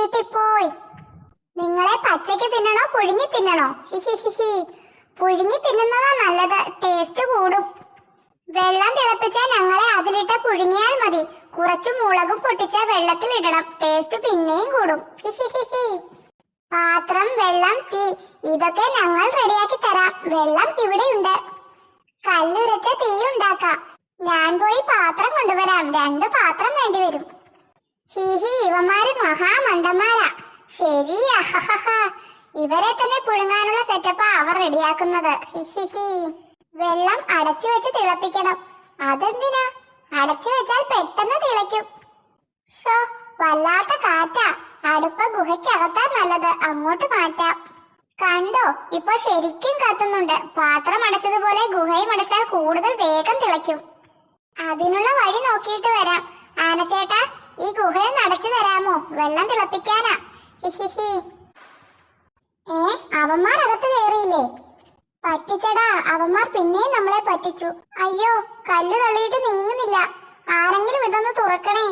കിട്ടിപ്പോയി. നിങ്ങളെ പച്ചയ്ക്ക് തിന്നണോ പുഴുങ്ങി തിന്നണോ? ഹിഹിഹിഹി പുഴുങ്ങി തിന്നുന്നതാ നല്ലത്. ടേസ്റ്റ് കൂടും. വെള്ളം തിളപ്പിച്ചാൽ ഞങ്ങളെ അതിലിട്ട് പുഴുങ്ങിയാൽ മതി. കുറച്ച് മുളകും പൊട്ടിച്ച വെള്ളത്തിൽ ഇടണം. ടേസ്റ്റ് പിന്നെയും കൂടും. പാത്രം വെള്ളം തീ. ഇതൊക്കെ ഞങ്ങൾ റെഡിയാക്കി തരാം. വെള്ളം ഇവിടെയുണ്ട്. കല്ലുരച്ച തീ ഉണ്ടാക്കാം. ഞാൻ പോയി പാത്രം കൊണ്ടുവരാം. രണ്ട് പാത്രം വേണ്ടി മഹാമണ്ടന്മാരാ ശരി അഹഹഹ ഇവരെ തന്നെ പുഴുങ്ങാനുള്ള സെറ്റപ്പാ അവർ റെഡിയാക്കുന്നത്. വെള്ളം അടച്ചു വെച്ച് തിളപ്പിക്കണം. അതെന്തിനാ? അടച്ചു വെച്ചാൽ പെട്ടെന്ന് തിളയ്ക്കും. ഷോ വല്ലാത്ത കാറ്റാ. അടുപ്പ ഗുഹയ്ക്കകത്താ നല്ലത്. അങ്ങോട്ട് മാറ്റാം. കണ്ടോ ഇപ്പൊ ശരിക്കും കത്തുന്നുണ്ട്. പാത്രം അടച്ചതുപോലെ ഗുഹയും അടച്ചാൽ കൂടുതൽ വേഗം തിളയ്ക്കും. അതിനുള്ള വഴി നോക്കിയിട്ട് വരാം. ആനച്ചേട്ടാ ഈ ഗുഹയൊന്ന് അടച്ചു തരാമോ? വെള്ളം തിളപ്പിക്കാനാ. ഏ അവന്മാർ അകത്ത് കയറിയില്ലേ? പറ്റിച്ചടാ അവന്മാർ പിന്നെയും നമ്മളെ പറ്റിച്ചു. അയ്യോ കല്ല് തള്ളിയിട്ട് നീങ്ങുന്നില്ല. ആരെങ്കിലും ഇതൊന്ന് തുറക്കണേ.